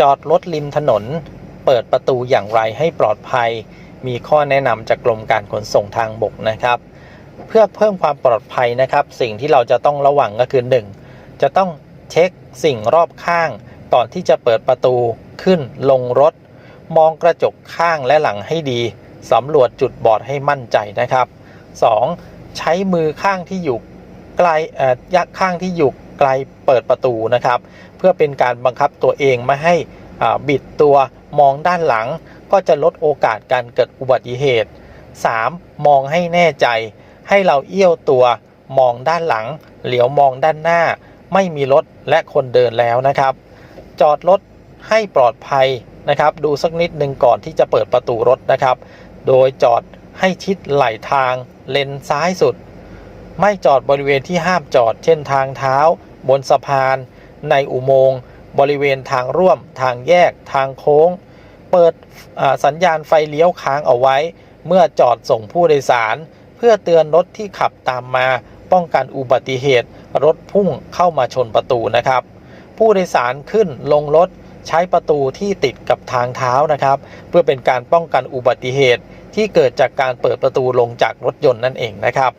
จอดรถริมถนน เปิดประตูอย่างไรให้ปลอดภัย มีข้อแนะนำจากกรมการขนส่งทางบกนะครับ เพื่อเพิ่มความปลอดภัยนะครับ สิ่งที่เราจะต้องระวังก็คือ 1. จะต้องเช็คสิ่งรอบข้าง ตอนที่จะเปิดประตูขึ้นลงรถ มองกระจกข้างและหลังให้ดีสำรวจจุดบอดให้มั่นใจนะครับ 2. ใช้มือข้างที่อยู่ไกลเอ่อยักข้างที่อยู่ ไกลเปิดประตูนะครับ เพื่อเป็นการบังคับตัวเองไม่ให้บิดตัวมองด้านหลัง ก็จะลดโอกาสการเกิดอุบัติเหตุ 3. มองให้แน่ใจ ให้เราเอี้ยวตัว มองด้านหลัง เหลียวมองด้านหน้า ไม่มีรถและคนเดินแล้วนะครับ จอดรถให้ปลอดภัยนะครับ ดูสักนิดหนึ่งก่อนที่จะเปิดประตูรถนะครับ โดยจอดให้ชิดไหลทางเลนซ้ายสุด ไม่จอดบริเวณที่ห้ามจอด เช่นทางเท้า บนสะพาน ในอุโมงค์ บริเวณทางร่วม ทางแยก ทางโค้ง เปิดสัญญาณไฟเลี้ยวค้างเอาไว้ เมื่อจอดส่งผู้โดยสาร เพื่อเตือนรถที่ขับตามมา ป้องกันอุบัติเหตุ รถพุ่งเข้ามาชนประตูนะครับ ผู้โดยสารขึ้นลงรถใช้ประตูที่ติดกับทางเท้านะครับ เพื่อเป็นการป้องกันอุบัติเหตุที่เกิดจากการเปิดประตูลงจากรถยนต์นั่นเองนะครับ